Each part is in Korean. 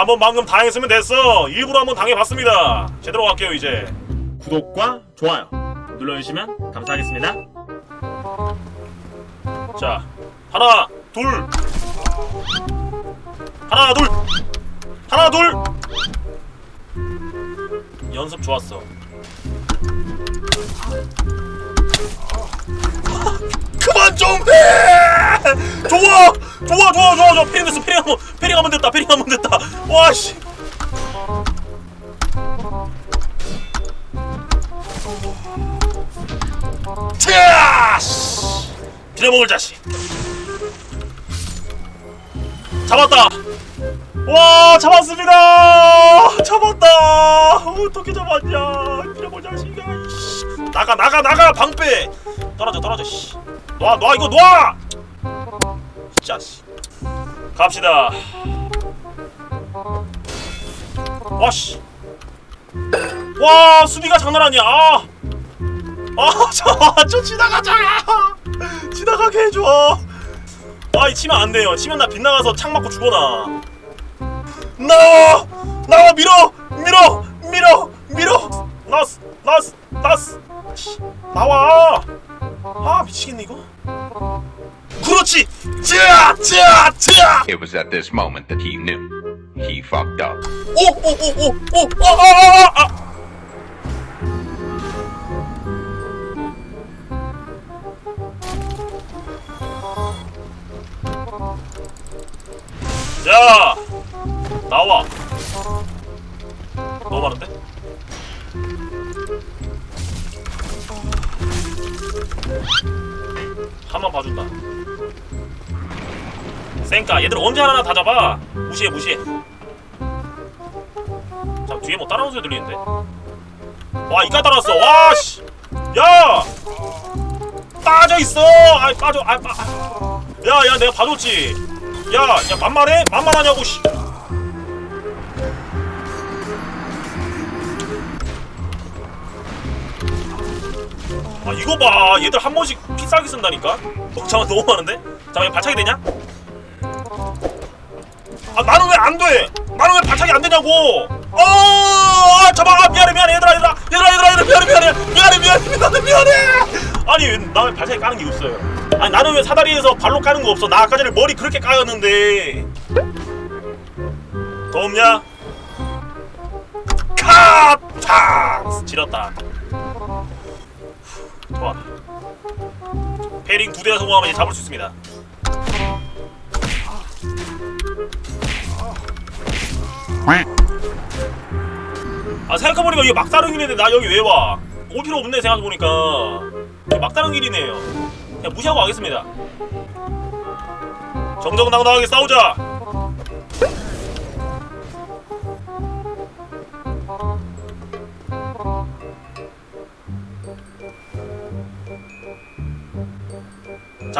한번 방금 당했으면 됐어. 일부러 한번 당해봤습니다. 제대로 갈게요 이제. 구독과 좋아요 눌러주시면 감사하겠습니다. 자, 하나, 둘, 하나, 둘, 하나, 둘. 연습 좋았어. 그만 좀 해! 좋아! 좋아, 좋아, 좋아, 좋아. 패링 됐어, 패링 한번, 패링 한번 됐다, 패링 한번 됐다. 와, 씨. 차! 씨. 빌어먹을 자식. 잡았다. 와, 잡았습니다. 잡았다. 어떻게 잡았냐? 빌어먹을 자식아. 이씨. 나가, 나가, 나가, 방패. 떨어져, 떨어져. 씨. 놔, 놔, 이거 놔. 씨. 갑시다. 와 씨. 와 수비가 장난 아니야. 아, 아, 저, 저 지나가자. 지나가게 해줘. 아, 이 치면 안 돼요. 치면 나 빗나가서 창 맞고 죽어나. 나와, 나와 밀어, 밀어, 밀어, 밀어. 나스, 나스, 나스. 씨, 나와. 아 미치겠네 이거. 그렇지. 쯔아, 쯔아, 쯔아. It was at this moment that he knew. He fucked up. 오오오오오아아아 아. 자 나와 너무 많은데? 한번 봐준다. 쌩까 얘들 언제 하나 다 잡아? 무시해 무시해. 자 뒤에 뭐 따라오는 소리 들리는데? 와 이까 따라왔어. 와씨. 야! 빠져 있어! 아 빠져 아 빠. 야야 내가 봐줬지. 야야 만만해? 만만하냐고 씨. 아 이거 봐 얘들 한 번씩 피 싸게 쓴다니까 어, 잠깐 너무 많은데 잠깐 발차기 되냐 아 나는 왜 안 돼? 나는 왜 발차기 안 되냐고? 어, 아, 잡아, 아, 미안해, 미안해, 얘들아, 얘들아, 얘들아, 얘들아, 얘들아, 미안해, 미안해, 미안해, 미안해, 미안해, 미안해. 아니, 나 왜 발차기 까는 게 없어요? 아니, 나는 왜 사다리에서 발로 까는 거 없어? 나 아까 전에 머리 그렇게 까였는데. 더 없냐? 카탁! 지렸다. 좋아. 페링 두 대가 성공하면 이제 잡을 수 있습니다. 아 생각해보니까 이게 막다른 길인데 나 여기 왜 와? 올 필요 없네 생각해보니까 막다른 길이네요 그냥 무시하고 가겠습니다 정정당당하게 싸우자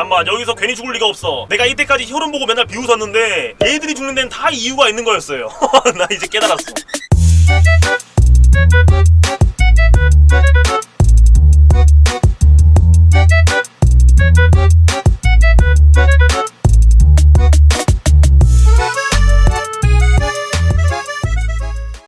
잠만 여기서 괜히 죽을 리가 없어. 내가 이때까지 혈흔 보고 맨날 비웃었는데 얘들이 죽는 데는 다 이유가 있는 거였어요. 나 이제 깨달았어